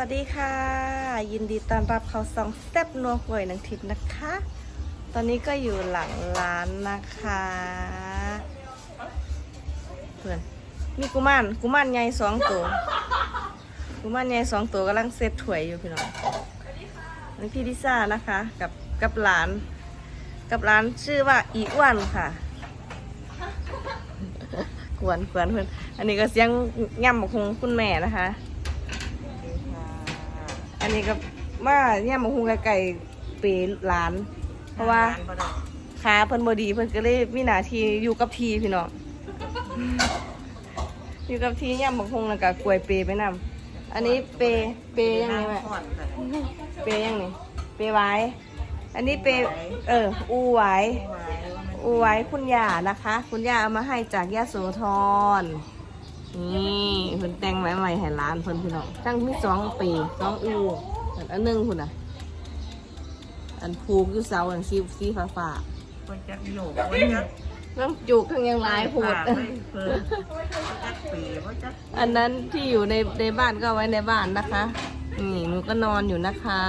วัสดีค่ะ ยินดีต้อนรับเขาซองแซบนัวหวยหนังทิพย์นะคะ ตอนนี้ก็อยู่หลังร้านนะคะเพื่อนมีกุมารกุมารใหญ่สองตัวกุมารใหญ่สองตัวกำลังเซตถวยอยู่พี่น้องนนี้พี่ลิซ่านะคะกับกับหลาน กับร้านชื่อว่าอีอ้วนค่ะ กวนกวนเพื่อนอันนี้ก็เสียงย่ำบองคุณแม่นะคะ อันนี้ก็ว่าย่ำบอกคงไก่เปรหลาน เพราะว่าขาเพิ่นบดีเพิ่นก็เลยมีหน้าที่อยู่กับทีพี่น้องอยู่กับทีย่ำบอกคงแล้วก็กล้วยเปรไปนำอันนี้เปรเปรยังไงแม่เปรยังไงเปรไว้ อันนี้เปรเอออูไว้อูไว้คุณย่านะคะ คุณย่าเอามาให้จากยาโสธร นี่เพิ่นแต่งไว้ใหม่ให้ร้านเพิ่นพี่น้องตั้งมีสองปีสองอูอันอันหนึงคุณอะ อันผูกอยู่เสาอันสีสีฟ้าฟ้าคนจักโยกคนจักๆน้ำจุกทั้งยังหลายโพูดไม่เพิ่นจักปีว่าจักอันนั้นที่อยู่ในในบ้านก็เอาไว้ในบ้านนะคะ นี่หนูก็นอนอยู่นะคะ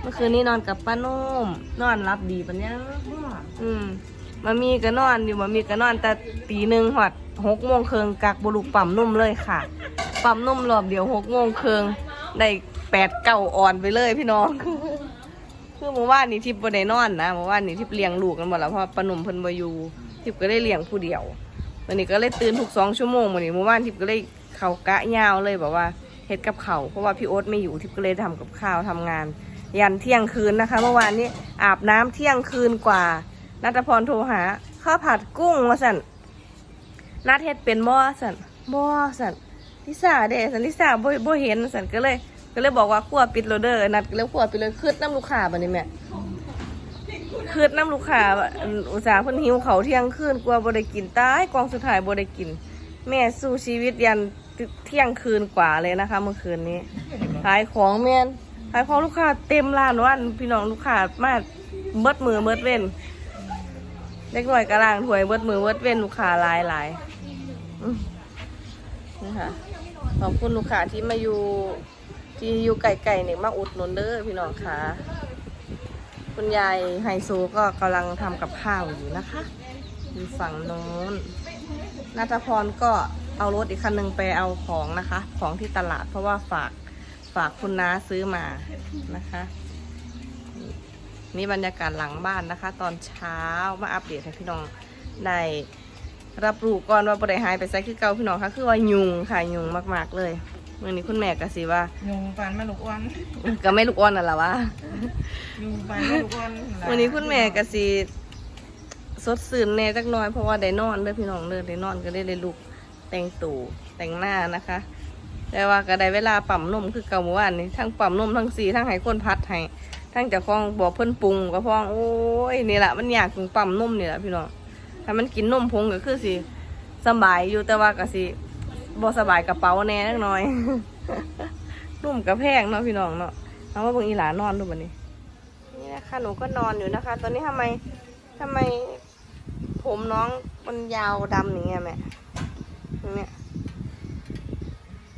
เมื่อคืนนี้นอนกับป้านุ่ม นอนรับดีปัญญาอืม มามีก็นอนอยู่มามีก็นอนแต่ตีหนึ่งหอดหกโมงเคืองกักบุรุษปั๊มนุ่มเลยค่ะ ปั๊มนุ่มรอบเดียวหกโมงเคืองได้แปดเก้าอ่อนไปเลยพี่น้อง คือเมื่อวานนี้ทิพย์บ่ไดนอนนะเมื่อวานนี้ทิพย์เลี้ยงลูกกันหมดแล้วเพราะปนุ่มเพิ่นบอยู่ทิพย์ก็ได้เลี้ยงผู้เดียววันนี้ก็เลยตื่นทุกสองชั่วโมงวันนี้เมื่อวานทิพย์ก็เลยเขากะยาวเลยแบบว่าเฮ็ดกับเขาเพราะว่าพี่โอ๊ตไม่อยู่ทิพย์ก็เลยทำกับข้าวทำงาน ยันเที่ยงคืนนะคะ เมื่อวานนี้อาบน้ำเที่ยงคืนกว่า นัทพรโทรหาข้าวผัดกุ้งมาสั่นนัดเฮ็ดเป็นบ่สั่นบ่สั่นลิซ่าเด้สั่นลิซ่าบ่บ่เห็นสั่นก็เลย ก็เลยบอกว่าขั้วปิดโรเดอร์นัดก็เลยขั้วปิดเลยคืดน้ำลูกค้าบัดนี้แม่คืดน้ำลูกค้าว่าอุตส่าห์เพิ่นหิวเขาเที่ยงคืนกลัวบ่ได้กินตายกองสุดท้ายบ่ได้กิน แม่สู้ชีวิตยันเที่ยงคืนกว่าเลยนะคะเมื่อคืนนี้ขายของแม่นขายของลูกค้าเต็มร้านวันพี่น้องลูกค้ามาเบิดมือเบิดเว้น เล็กหน่อยกระลางถวยเวิดมือเวิดเว้นลูกค้าหลายหลายนี่ค่ะขอบคุณลูกค้าที่มาอยู่ ที่อยู่ไก่ๆเนี่ยมาอุดหนุนเด้อพี่น้องค่ะคุณยายไฮโซก็กำลังทำกับข้าวอยู่นะคะอยู่ฝั่งโน้นนัทพรก็เอารถอีกคันหนึ่งไปเอาของนะคะ ของที่ตลาดเพราะว่าฝากฝากคุณน้าซื้อมานะคะ นี่บรรยากาศหลังบ้านนะคะ ตอนเช้ามาอัปเดตให้พี่น้องได้รับรู้ก่อนว่าบริหายไปไซคือเก่าพี่น้องค่ะคือว่ายุงค่ะยุงมากๆเลยเมื่อนี้คุณแม่ก็สิว่ายุงปันแม่ลูกอ้วนก็ไม่ลูกอ่อนน่ะล่ะวะยุงปันแม่ลูกอ้วนวันนี้คุณแม่ก็สิสดสื่นแน่จักหน่อยเพราะว่าได้นอนเด้อพี่น้องเด้อได้นอนก็ได้เลยลุกแต่งตู่แต่งหน้านะคะ แต่ว่าก็ได้เวลาปั๊มนมคือเก่าเมื่อวานนี้ทั้งปั๊มนมทั้งสีทั้งให้คนพัดให้ ทั้งเจะคล้าของบอกเพิ่นปรุงก็พ้องโอ้ยนี่แหละมันอยากถึงปั๊มนมนี่แหละพี่น้องถ้ามันกินนมพงก็คือสิสบายอยู่แต่ว่าก็สิบ่สบายกระเป๋าแน่นักหน่อยนุ่มกระแพงเนาะพี่น้องเนาะเอาว่าเบิ่งอีหลานอนดูบัดนี้ นี่นะคะหนูก็นอนอยู่นะคะ ตอนนี้ทำไมทำไมผมน้องมันยาวดำอย่างเงี้ยแม่อย่างเนี้ย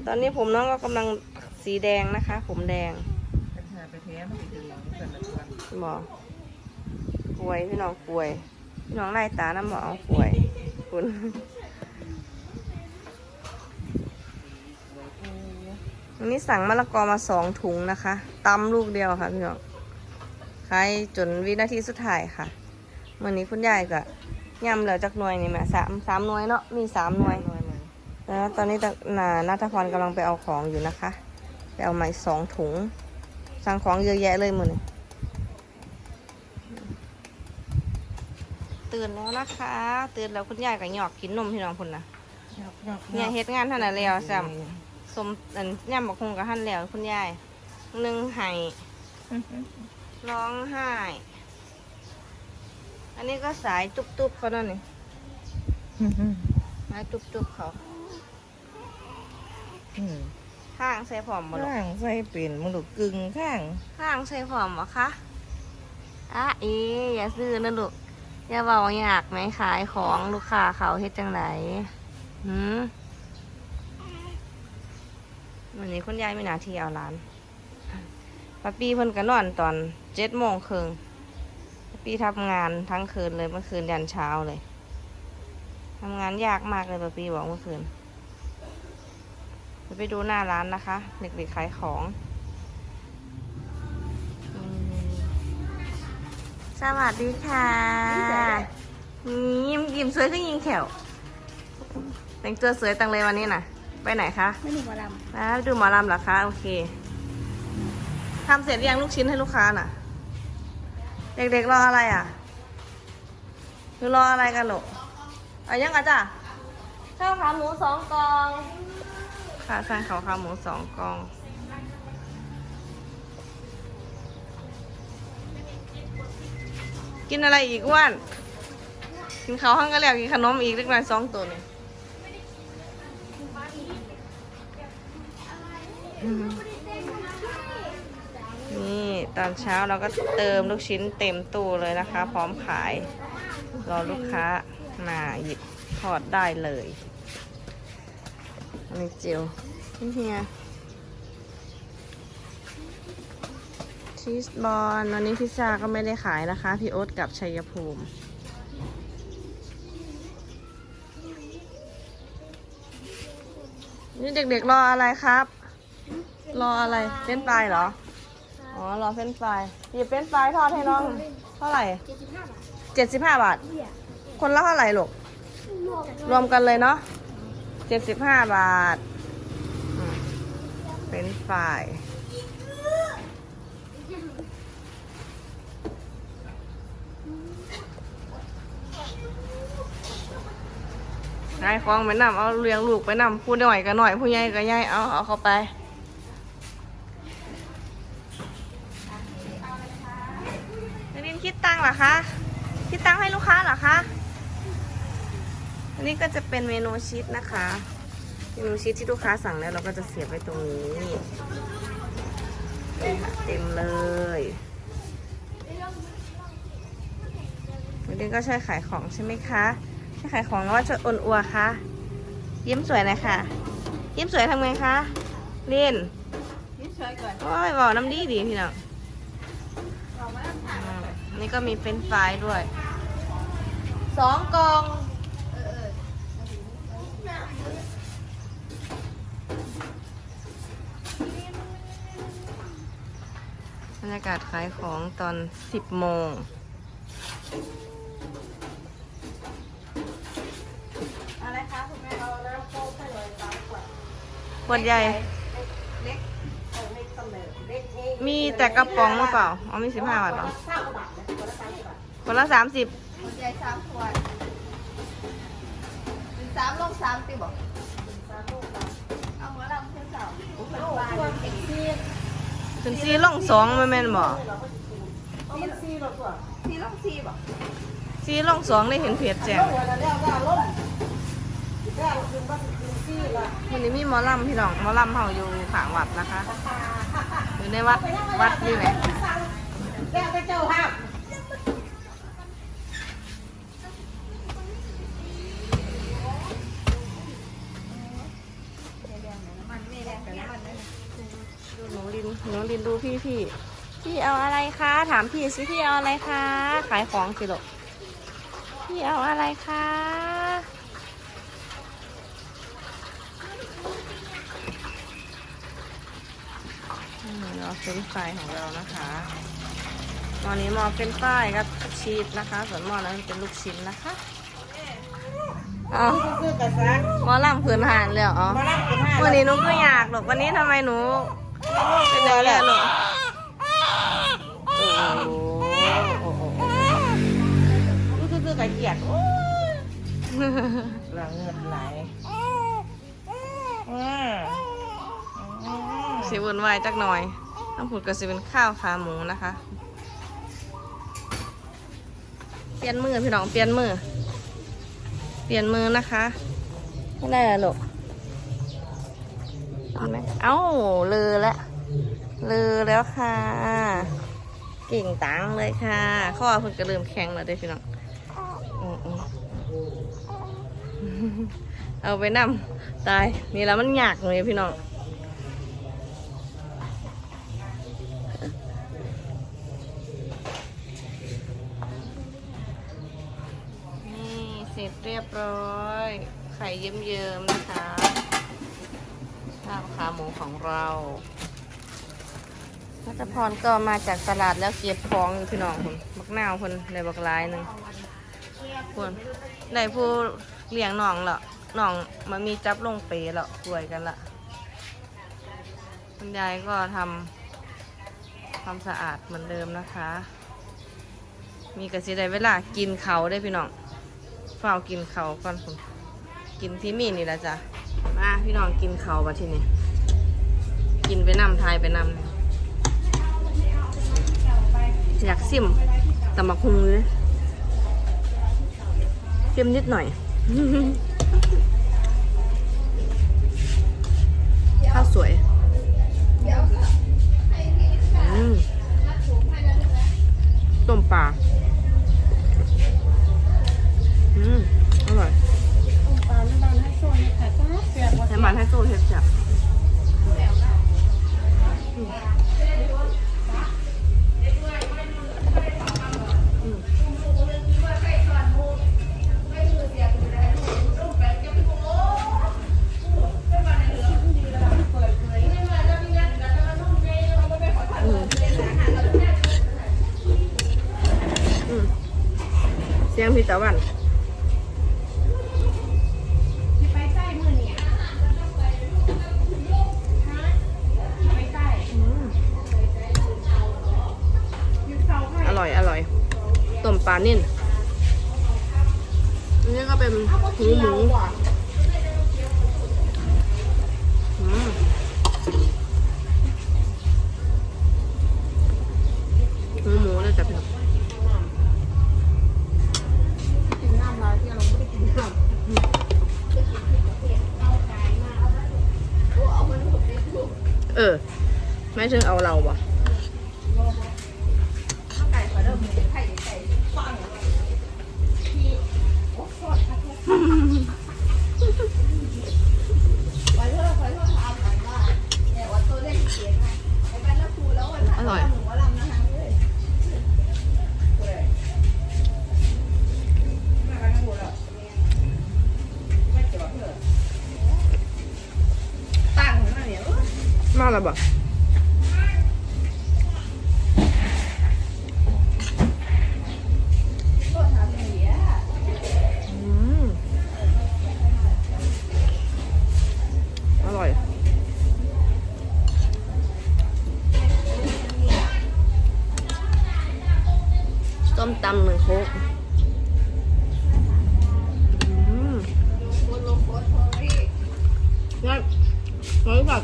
ตอนนี้ผมน้องก็กำลังสีแดงนะคะ ผมแดงไปเทมไบอป่วยพี่น้องป่วยพี่น้องไล่ตาน้ำหมอป่วยคุณวันนี้สั่งมะละกอมาสองถุงนะคะตำลูกเดียวค่ะพี่น้องขายจนวินาทีสุดท้ายค่ะวันนี้คุณยายก็ยำเหลือจากหน่วยนี่แม่สามสามหน่วยเนาะมีสามหน่วยแล้วตอนนี้ตะนานัทพรกำลังไปเอาของอยู่นะคะ ไปเอาใหม่สองถุง สั่งของเยอะแยะเลยมือนี่ ตื่นแล้วนะคะ ตื่นแล้วคุณยายก็หยอกกินนมพี่น้องพุ่นนะเนี่ยเฮ็ดงานท่านน่ะแล้วซ้ำสมอันย่ำบักคงกับท่านแล้วคุณยายหนึ่งไห้ร้องไห้ อันนี้ก็สายตุบๆเขาเนาะนี่สายตุบๆเขาข้างใส่ผอมบ่ลูกข้างใส่เป็นมึงลูกกึ่งข้าง ข้างใส่ผอมบ่คะอะเอ๊ะอย่าซื้อนะลูก อย่าเบาอยากไหมขายของลูกค้าเขาเฮ็ดจังไดหืมวันนี้คุณยายมีหนาที่เอาร้านป้าปีเพิ่นก็นอนตอนเจ็ดโมงครึ่งป้าปีทำงานทั้งคืนเลยเมื่อคืนยันเช้าเลยทำงานยากมากเลยป้าปีบอกเมื่อคืนเดี๋ยวไปดูหน้าร้านนะคะ เด็กๆขายของ สวัสดีค่ะยิ้มยิ้มสวยขึ้นยิงแขวแต่งตัวสวยตังเลยวันนี้น่ะ ไปไหนคะไม่หนูมาลมาดูหมอลำเหรอคะโอเคทำเสร็จยังลูกชิ้นให้ลูกค้าน่ะ เด็กๆรออะไรอะหรือรออะไรกันลูกเอายังกันจ้ะข้าวขาหมูสองกอง ค่ะใช่ข้าวขาหมูสองกอง กินอะไรอีกอ้วนกินข้าวห้างก็แล้วกินขนมอีกเล็กน้อยสองตัวนี่นี่ตอนเช้าเราก็เติมลูกชิ้นเต็มตู้เลยนะคะ พร้อมขาย รอลูกค้ามาหยิบทอดได้เลยอันนี้เจียวนี่เฮีย ชีสบอลวันนี้พิซซ่าก็ไม่ได้ขายนะคะ พี่โอ๊ตกับชัยภูมินี่เด็กๆรออะไรครับ รออะไรเฟ้นปลายเหรอ อ๋อ รอเฟ้นปลายหยิบเฟ้นปลายทอดให้น้อง เท่าไหร่เจ็ดสิบห้าบาท คนละเท่าไหร่ลูก รวมรวมกันเลยเนาะเจ็ดสิบห้าบาท เฟ้นปลายายคลองไปนำเอาเลี้ยงลูกไปนำผู้หน่อยก็หน่อยผู้ใหญ่ก็ใหญ่เอาเอาเข้าไปนักเรียนคิดตังเหรอคะคิดตังให้ลูกค้าเหรอคะอันนี้ก็จะเป็นเมนูชีสนะคะเมนูชีสที่ลูกค้าสั่งแล้วเราก็จะเสียบไว้ตรงนี้เต็มเลยวันนี้ก็ใช่วยขายของใช่ไหมคะ ช่วยขายของแล้วว่าช่วยอ่อนอัวคะยิ้มสวยหนะคะยิ้มสวยทำไงคะเล่นนี่ช่วยก่อนโอ้ยบอกน้ำดีดีพี่น้องอืมนี่ก็มีเฟรนช์ฟรายด้วยสองกล่องบรรยากาศขายของตอน 10 โมง อะไรคะคุณแม่เอาแล้วโค้กให้เลยสามขวด ขวดใหญ่เล็กเออเล็กเสมอเล็กนี่มีแต่กระป๋องหรือเปล่า อ๋อมี15บาทเหรอเท่าบาทนะคนละสามสิบบาทคนละ30หัวใจสามขวดเป็นสามลงสามตีบอกสามลูกสามเอาหัวลำเส้นเสาลูกบาทเอ็กซี่ถึงซีล่องสองไม่แม่นบ่เอามันซี่เราตัวสี่ลงสี่บอกซีล่องสองได้เห็นเพจแจ้งเอาหั วแล้วก็ล้มแล้วคือว่าคือซี่ละวันนี้มีหมอลำพี่น้องหมอลำเฮาอยู่ขางวัดนะคะอยู่ในวัดวัดนี่แหละแล้วก็เจ้าห้ามมันไม่แรงแต่น้ำมันได้ดูหนูลินหนูลินดูพี่พี่พี่เอาอะไรคะ ถามพี่สิพี่เอาอะไรคะ ขายของสิลูกพี่เอาอะไรคะ อืมเราเฟรนช์ฟรายของเรานะคะหมอนี้หมอเฟรนช์ฟรายกับชีสนะคะ ส่วนหมอนั้นเป็นลูกชิ้นนะคะอ๋อคือกระซังหมอลำพื้นหานเลยเหรอมาลักกันห้าวันนี้หนุก็อยากหรอกวันนี้ทำไมหนูเป็นอย่างนี้หนูโอ้โหนี่คือคือกระเกียดโอ้ยหลังเงินไหลอืม สิวุ่นวายจักหน่อยน้ำผุดก็สิเป็นข้าวขาหมูนะคะ เปลี่ยนมือพี่น้องเปลี่ยนมือ เปลี่ยนมือนะคะไม่ได้หรอกเห็นไหมเอ้าเลอแล้วเลอแล้วค่ะ เก่งตังเลยค่ะข้อพิ่งกระเริ่มแข็งแล้วเด้พี่น้องเอาไปนำตายนี่แล้วมันหยากเลยพี่น้อง เรียบร้อย ไข่เยิ้มๆนะคะข้าวขาหมูของเรานัทพรก็มาจากตลาดแล้วเก็บของอยู่พี่น้องคนบักนาวคนในบักลายหนึ่งคนได้ผู้เลี้ยงน้องและน้องมันมีจับลงเปแล้วป่วยกันละคุณยายก็ทำความสะอาดเหมือนเดิมนะคะ มีกระสีได้เวลากินเขาได้พี่น้อง เฝ้ากินเขาก่อนคุณกินที่มีนี่ละจ้ะมาพี่น้องกินเขาบัทีนี้กินไปนำทายไปนำอยากซิมตำบักฮุงเลยเค็มนิดหน่อยข้าวสวยอืมต้มปลา อืม อร่อย ปลาไม่บานให้โซนนี่ค่ะก็เสียบว่า ให้ มันให้โซ่เทปจับเสียงพี่ตะวัน ลานิ่นนนี้ก็เป็นหูหมูว่ะอืมหูหมูเลยจ้ะพี่น้องกินน้ำลายที่เราไม่ได้กินน้ำเออไม่ถึงเอาเราบ่ ม่จอดเถอะตั้งหน้าเนี่ยมาแล้วบ่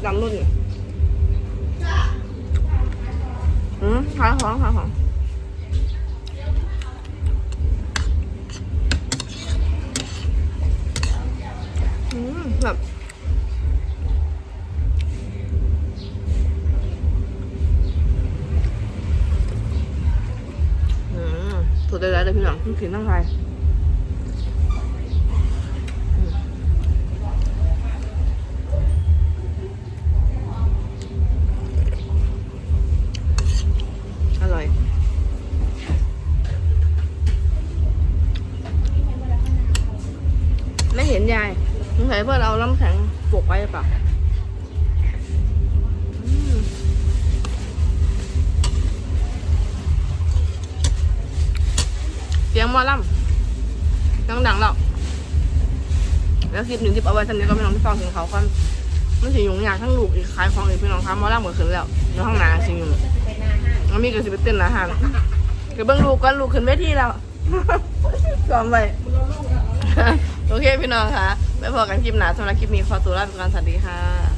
เราฝากจำรุ่นเนี่ยอืมขายของขายของอืมแบบอืมถูกใจเลยพี่น้องกินทั้งไทย มอลำดังดังๆแล้วแล้วคลิปหนึ่งที่เอาไว้สันนี้ก็ไม่ต้องไปฟังถึงเขาความมันสิยุ่งยากทั้งลูกอีกขายของอีกพี่น้องคะมอลำก็ขึ้นแล้วในห้องน้ำสิยุ่งแล้วมีก็สิไปเต้นอาหารก็เบิ่งลูกก่อนลูกขึ้นเวทีแล้วซ้อมไว้โอเคพี่น้องคะไปพอกันคลิปหนาสำหรับคลิปนี้ขอตัวลาไปก่อนสวัสดีค่ะ